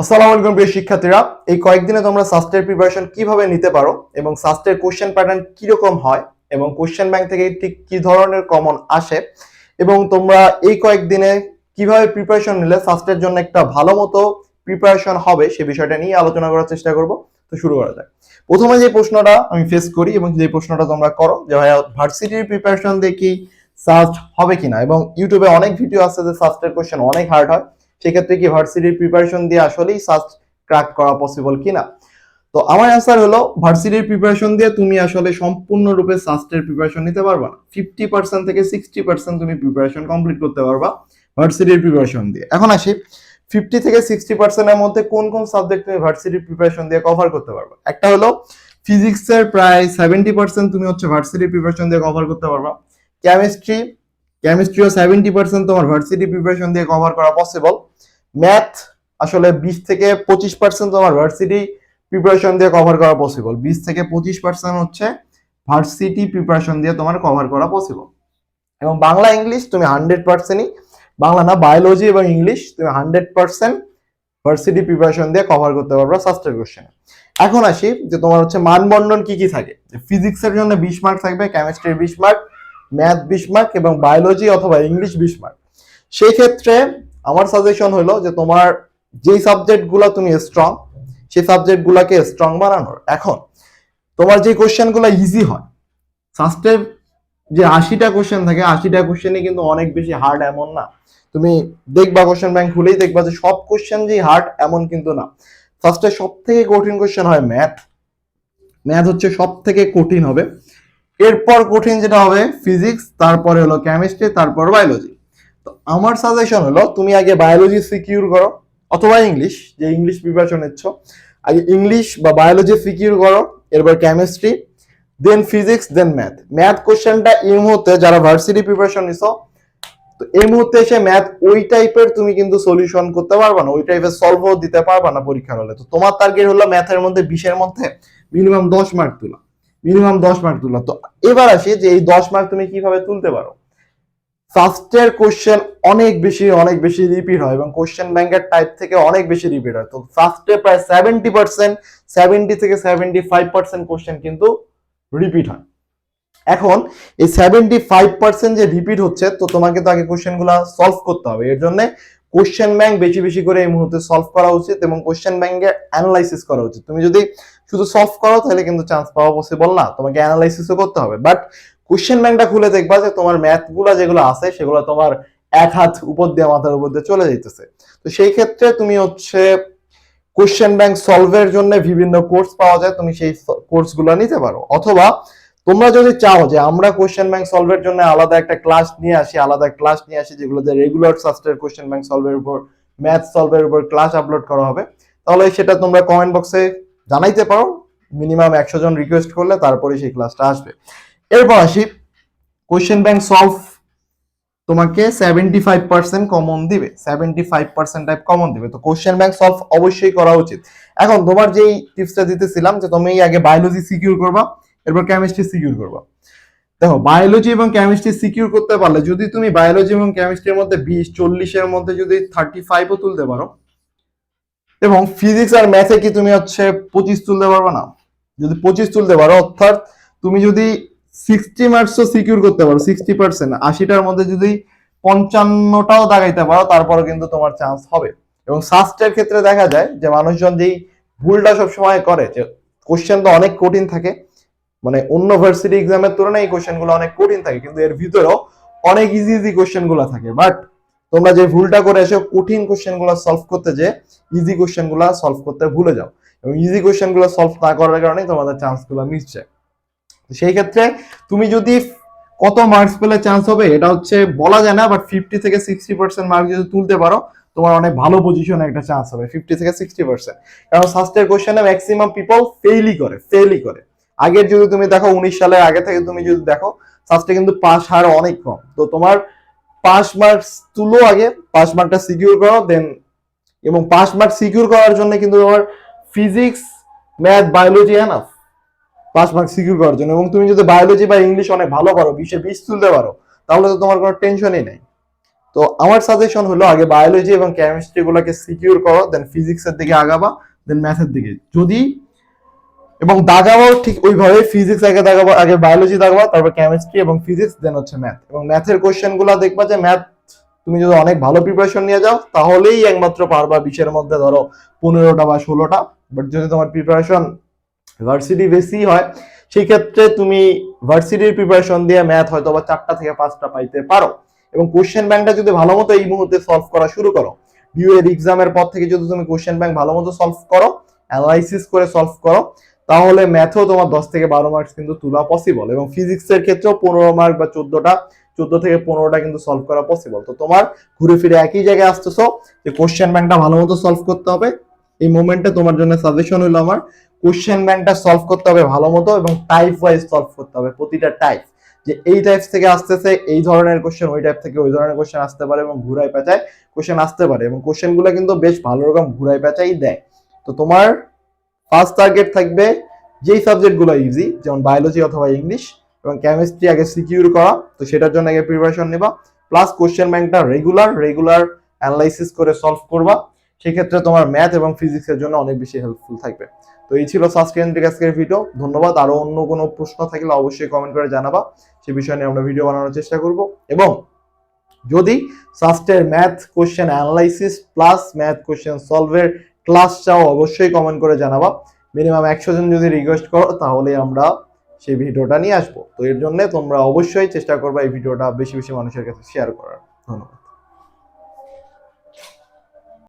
আসসালামু আলাইকুম প্রিয় শিক্ষার্থীরা। এই কয়েকদিনে তোমরা সাস্টের প্রিপারেশন কীভাবে নিতে পারো এবং সাস্টের কোশ্চেন প্যাটার্ন কীরকম হয় এবং কোশ্চেন ব্যাংক থেকে ঠিক কি ধরনের কমন আসে এবং তোমরা এই কয়েকদিনে কীভাবে প্রিপারেশন নিলে সাস্টের জন্য একটা ভালো মতো প্রিপারেশন হবে সে বিষয়টা নিয়ে আলোচনা করার চেষ্টা করব। তো শুরু করা যাক। প্রথমে যে প্রশ্নটা আমি ফেস করি এবং যে প্রশ্নটা তোমরা করো যে, ভাইয়া ভার্সিটির প্রিপারেশন দিয়ে কি সাস্ট হবে কিনা? এবং ইউটিউবে অনেক ভিডিও আছে যে সাস্টের কোশ্চেন অনেক হার্ড হয়। সেক্ষেত্রে কি ভার্সিটির প্রিপারেশন দিয়ে আসলেই সাস্ট ক্র্যাক করা পসিবল কিনা? তো আমার অ্যান্সার হলো, ভার্সিটির প্রিপারেশন দিয়ে তুমি আসলে সম্পূর্ণরূপে সাস্টের প্রিপারেশন নিতে পারবা না। ফিফটি পার্সেন্ট থেকে সিক্সটি পার্সেন্ট তুমি প্রিপারেশন কমপ্লিট করতে পারবা ভার্সিটির প্রিপারেশন দিয়ে। এখন আসি ফিফটি থেকে সিক্সটি পার্সেন্টের মধ্যে কোন কোন সাবজেক্ট তুমি ভার্সিটির প্রিপারেশন দিয়ে কভার করতে পারবা? একটা হলো ফিজিক্সের প্রায় সেভেন্টি পার্সেন্ট তুমি হচ্ছে ভার্সিটির প্রিপারেশন দিয়ে কভার করতে পারবা। কেমিস্ট্রি কেমিস্ট্রিও সেভেন্টি পার্সেন্ট তোমার ভার্সিটি প্রিপারেশন দিয়ে কভার করা পসিবল ম্যাথ আসলে বিশ থেকে পঁচিশ পার্সেন্ট তোমার ভার্সিটি প্রিপারেশন দিয়ে কভার করা পসিবল বিশ থেকে পঁচিশ পার্সেন্ট হচ্ছে ভার্সিটি প্রিপারেশন দিয়ে তোমার কভার করা পসিবল এবং বাংলা ইংলিশ তুমি হান্ড্রেড পার্সেন্টই বাংলা না বায়োলজি এবং ইংলিশ তুমি হান্ড্রেড পার্সেন্ট ভার্সিটি প্রিপারেশন দিয়ে কভার করতে পারবে সাস্টের কোশ্চেনে এখন আসি যে তোমার হচ্ছে মানবন্ধন কি কি থাকে? ফিজিক্সের জন্য বিশ মার্ক থাকবে কেমিস্ট্রির বিশ মার্ক ম্যাথ বিশ মার্ক এবং বায়োলজি অথবা ইংলিশ বিশ মার্ক। সেই ক্ষেত্রে আমার সাজেশন হলো যে তোমার যেই সাবজেক্টগুলো তুমি স্ট্রং সেই সাবজেক্টগুলোকে স্ট্রং বানানোর। এখন, তোমার যে কোশ্চেনগুলো ইজি হয় সাস্টের যে আশিটা কোশ্চেন থাকে, আশিটা কোশ্চেনই কিন্তু অনেক বেশি হার্ড এমন না। তুমি দেখবা কোশ্চেন ব্যাংক খুলেই দেখবা যে সব কোশ্চেন যে হার্ড এমন কিন্তু না। ফার্স্টে সব থেকে কঠিন কোশ্চেন হয় ম্যাথ ম্যাথ হচ্ছে সব থেকে কঠিন হবে। এরপর কঠিন যেটা হবে ফিজিক্স তারপরে হলো কেমিস্ট্রি তারপর বায়োলজি তো আমার সাজেশন হলো, তুমি আগে বায়োলজি সিকিউর করো, অথবা ইংলিশ যে ইংলিশ প্রিপারেশন নিচ্ছ। আগে ইংলিশ বা বায়োলজি সিকিউর করো, এরপর chemistry then physics then math math কোশ্চেনটা এই মুহূর্তে যারা ভার্সিটি প্রিপারেশন নিছো, তো এই মুহূর্তে এসে ম্যাথ ওই টাইপের তুমি কিন্তু সলিউশন করতে পারবা না, ওই টাইপের সলভও দিতে পারবা না পরীক্ষার হলে। তো তোমার টার্গেট হলো ম্যাথের মধ্যে বিশের মধ্যে মিনিমাম দশ মার্ক তোলা। মিনিমাম দশ মার্ক তোলা তো এবার আসি যে এই দশ মার্ক তুমি কীভাবে তুলতে পারো? ফার্স্টের কোশ্চেন অনেক বেশি অনেক বেশি রিপিট হয় এবং কোশ্চেন ব্যাংকের টাইপ থেকে অনেক বেশি রিপিট হয়। তো ফার্স্টে প্রায় সেভেন্টি পার্সেন্ট সেভেন্টি থেকে সেভেন্টি ফাইভ পার্সেন্ট কোশ্চেন কিন্তু রিপিট হয়। এখন এই সেভেন্টি ফাইভ পার্সেন্ট যে রিপিট হচ্ছে, তো তোমাকে তো আগে কোশ্চেনগুলো সলভ করতে হবে। এর জন্য কোশ্চেন ব্যাংক বেশি বেশি করে এই মুহূর্তে সলভ করা উচিত এবং কোশ্চেন ব্যাংকের অ্যানালাইসিস করা উচিত। তুমি যদি শুধু সলভ করো, তাহলে কিন্তু চান্স পাওয়া পসিবল না। তোমাকে অ্যানালাইসিসও করতে হবে। বাট কোশ্চেন ব্যাংকটা খুলে দেখবা যে তোমার ম্যাথগুলা যেগুলো আছে, সেগুলো তোমার এক হাত উপর দিয়ে, মাথার উপর দিয়ে চলে যাইতেছে। তো সেই ক্ষেত্রে তুমি হচ্ছে কোশ্চেন ব্যাংক সলভের জন্য বিভিন্ন কোর্স পাওয়া যায়। তুমি সেই কোর্সগুলো নিতে পারো। অথবা তোমরা যদি চাও যে আমরা কোশ্চেন ব্যাংক সলভের জন্য আলাদা একটা ক্লাস নিয়ে আসি, আলাদা ক্লাস নিয়ে আসি যেগুলোতে রেগুলার সাস্টের কোশ্চেন ব্যাংক সলভের উপর ম্যাথ সলভের উপর ক্লাস আপলোড করা হবে, তাহলে সেটা তোমরা কমেন্ট বক্সে জানাইতে পারো। মিনিমাম একশো জন রিকোয়েস্ট করলে তারপরে সেই ক্লাসটা আসবে। এরপর আসি কোশ্চেন ব্যাংক সলভ তোমাকে সেভেন্টি ফাইভ পার্সেন্ট কমন দিবে। Seventy five percent type common দিবে। তো কোশ্চেন ব্যাংক সলভ অবশ্যই করা উচিত। এখন তোমার যেই টিপসটা দিতেছিলাম যে তুমি আগে বায়োলজি সিকিউর করবা এরপর কেমিস্ট্রি সিকিউর করবা। দেখো বায়োলজি এবং কেমিস্ট্রি সিকিউর করতে পারলে যদি তুমি বায়োলজি এবং কেমিস্ট্রির মধ্যে বিশ চল্লিশের মধ্যে যদি থার্টি ফাইভও তুলতে পারো, এবং ফিজিক্স আর ম্যাথে কি তুমি হচ্ছে পঁচিশ তুলতে পারবে না? যদি পঁচিশ তুলতে পারো, অর্থাৎ তুমি যদি সিক্সটি মার্কসও সিকিউর করতে পারো সিক্সটি পার্সেন্ট আশিটার মধ্যে যদি পঞ্চান্নটাও দাগাইতে পারো তারপরে কিন্তু তোমার চান্স হবে। এবং সাস্টের ক্ষেত্রে দেখা যায় যে মানুষজন যেই ভুলটা সবসময় করে, যে কোশ্চেন তো অনেক কঠিন থাকে মানে অন্য ভার্সিটি এক্সামের তুলনায় এই কোশ্চেনগুলো অনেক কঠিন থাকে, কিন্তু এর ভিতরেও অনেক ইজি ইজি কোশ্চেনগুলো থাকে। বাট তোমরা যে ভুলটা করে এসে, কঠিন কোশ্চেনগুলো সলভ করতে যে ইজি কোশ্চেনগুলো সলভ করতে ভুলে যাও। এবং ইজি কোশ্চেনগুলো সলভ না করার কারণে তোমাদের চান্সগুলো মিস সেই ক্ষেত্রে তুমি যদি কত মার্কস পেলে চান্স হবে, এটা হচ্ছে বলা যায় না বাট ফিফটি থেকে সিক্সটি পার্সেন্ট মার্ক যদি তুলতে পারো, তোমার অনেক ভালো পজিশনে একটা চান্স হবে ফিফটি থেকে সিক্সটি পার্সেন্ট কারণ সাস্টের কোশ্চেনে ম্যাক্সিমাম পিপল ফেইলই করে ফেইলই করে। আগের যদি তুমি দেখো উনিশ সালে, আগে থেকে তুমি যদি দেখো সাস্টে কিন্তু পাস হার অনেক কম। তো তোমার পাস মার্কস তুলো আগে পাস মার্কটা সিকিউর করো দেন এবং পাস মার্ক সিকিউর করার জন্য কিন্তু তোমার physics math biology enough pass mark secure করার জন্য। এবং তুমি যদি বায়োলজি বা ইংলিশ অনেক ভালো পারো, বিশে বিশ তুলতে পারো, তাহলে তো তোমার কোনো টেনশনই নেই। তো আমার সাজেশন হলো আগে বায়োলজি এবং কেমিস্ট্রি গুলোকে সিকিউর করো দেন ফিজিক্সের দিকে আগাবা দেন ম্যাথের দিকে। যদি এবং দাগাবাও ঠিক ওইভাবে ফিজিক্স আগে দাগাবো, আগে বায়োলজি দাগাবো, তারপর কেমিস্ট্রি এবং ফিজিক্স দেন হচ্ছে ম্যাথ এবং ম্যাথের কোশ্চেনগুলা দেখবা যে ম্যাথ তুমি যদি অনেক ভালো প্রিপারেশন নিয়ে যাও, তাহলেই একমাত্র পারবা বিশের মধ্যে ধরো পনেরোটা বা ষোলোটা। বাট যদি তোমার প্রিপারেশন ভার্সিটি বেশি হয়, সেই ক্ষেত্রে তুমি ভার্সিটির প্রিপারেশন দিয়ে ম্যাথ হয়তো বা চারটা থেকে পাঁচটা পাইতে পারো। এবং কোশ্চেন ব্যাংকটা যদি ভালো মতো এই মুহূর্তে সলভ করা শুরু করো ডিউ এর এক্সামের পর থেকে যদি তুমি কোশ্চেন ব্যাংক ভালো মতো সলভ করো অ্যানালাইসিস করে সলভ করো তাহলে ম্যাথেও তোমার দশ থেকে বারো মার্কস কিন্তু তোলা পসিবল এবং ফিজিক্সের ক্ষেত্রেও পনেরো মার্ক বা চোদ্দটা, চোদ্দ থেকে পনেরোটা কিন্তু সলভ করা পসিবল তো তোমার ঘুরে ফিরে একই জায়গায় আসতেছো যে কোশ্চেন ব্যাংকটা ভালো মতো সলভ করতে হবে। এই মোমেন্টে তোমার জন্য সাজেশন হলো আমার কোশ্চেন ব্যাংকটা সলভ করতে হবে ভালো মতো এবং টাইপ ওয়াইজ সলভ করতে হবে, প্রতিটা টাইপ যে এই টাইপ থেকে আসতেছে, এই ধরনের কোশ্চেন ওই টাইপ থেকে ওই ধরনের কোশ্চেন আসতে পারে এবং ঘুরাই পেঁচায় কোশ্চেন আসতে পারে এবং কোশ্চেনগুলো কিন্তু বেশ ভালো রকম ঘুরাই পেঁচাই দেয়। তো তোমার ফার্স্ট টার্গেট থাকবে যেই সাবজেক্টগুলো ইজি যেমন বায়োলজি অথবা ইংলিশ এবং কেমিস্ট্রি আগে সিকিউর করা, তো সেটার জন্য আগে প্রিপারেশন নেবা। প্লাস কোশ্চেন ব্যাংকটা রেগুলার রেগুলার অ্যানালাইসিস করে সলভ করবা। সেক্ষেত্রে তোমার ম্যাথ এবং ফিজিক্সের জন্য অনেক বেশি হেল্পফুল থাকবে। তো এই ছিল সাবস্ক্রিপ্ট আজকের ভিডিও ধন্যবাদ। আরও অন্য কোনো প্রশ্ন থাকলে অবশ্যই কমেন্ট করে জানাবা। সে বিষয় নিয়ে আমরা ভিডিও বানানোর চেষ্টা করব। এবং যদি সাস্টের math question analysis plus math question সলভের class চাও অবশ্যই কমেন্ট করে জানাবা। মিনিমাম একশো জন যদি রিকোয়েস্ট করো, তাহলে আমরা সেই ভিডিওটা নিয়ে আসব। তো এর জন্য তোমরা অবশ্যই চেষ্টা করবা এই ভিডিওটা বেশি বেশি মানুষের কাছে শেয়ার করার। ধন্যবাদ।